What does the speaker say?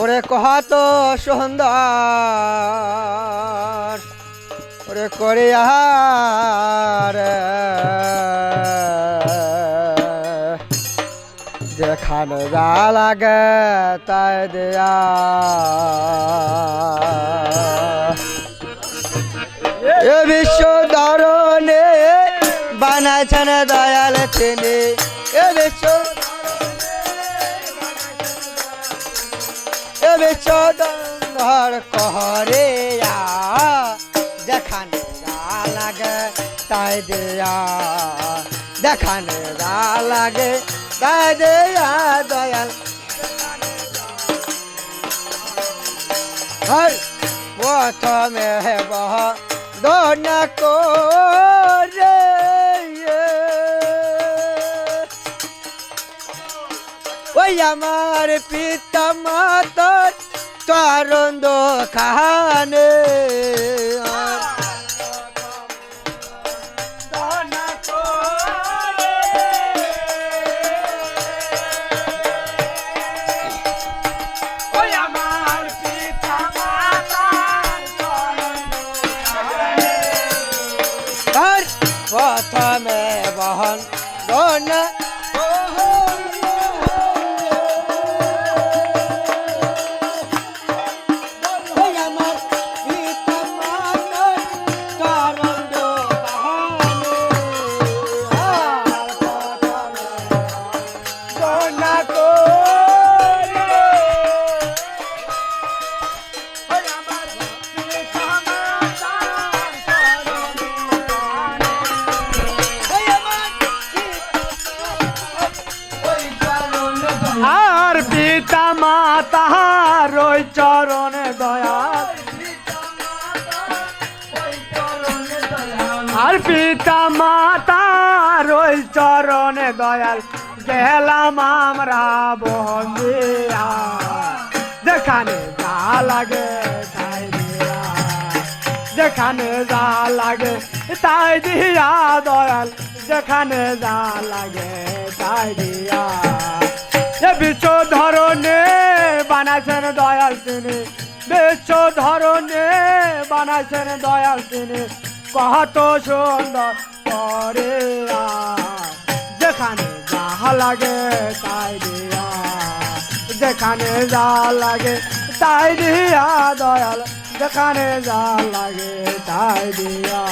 ওরে কত সুন্দর, ওরে করে যেখানে যা লাগে তাই দেয়া। বিশ্ব ধরনে বানাইছেন দয়াল তিনি। এ বিশ্ব এ বিশ্ব ধর কহরে আ, যেখানে যা লাগে তাই দেয়া যেখানে যা লাগে তাই দেয়া দয়াল হর প্রথমে বহ দন করে ওই আমার পিতা মাতার তরন্দ খানে। প্রথমে বহন দন মাতার ওই চরণে দয়াল আর পিতা মাতার ওই চরণে দয়াল। গেলাম আমরা বন্দিয়া যেখানে যা লাগে তাই দিয়া। যেখানে যা লাগে তাই দিয়া দয়াল। যেখানে যা লাগে তাই দিয়া। এ বিশ্ব ধরনে বানাইছেন দয়াল তিনি। বিশ্ব ধরনে বানাইছেন দয়াল তিনি। কত সুন্দর করে যেখানে যা লাগে তাই দিয়া। যেখানে যা লাগে তাই দিয়া দয়াল। যেখানে যা লাগে তাই দিয়া।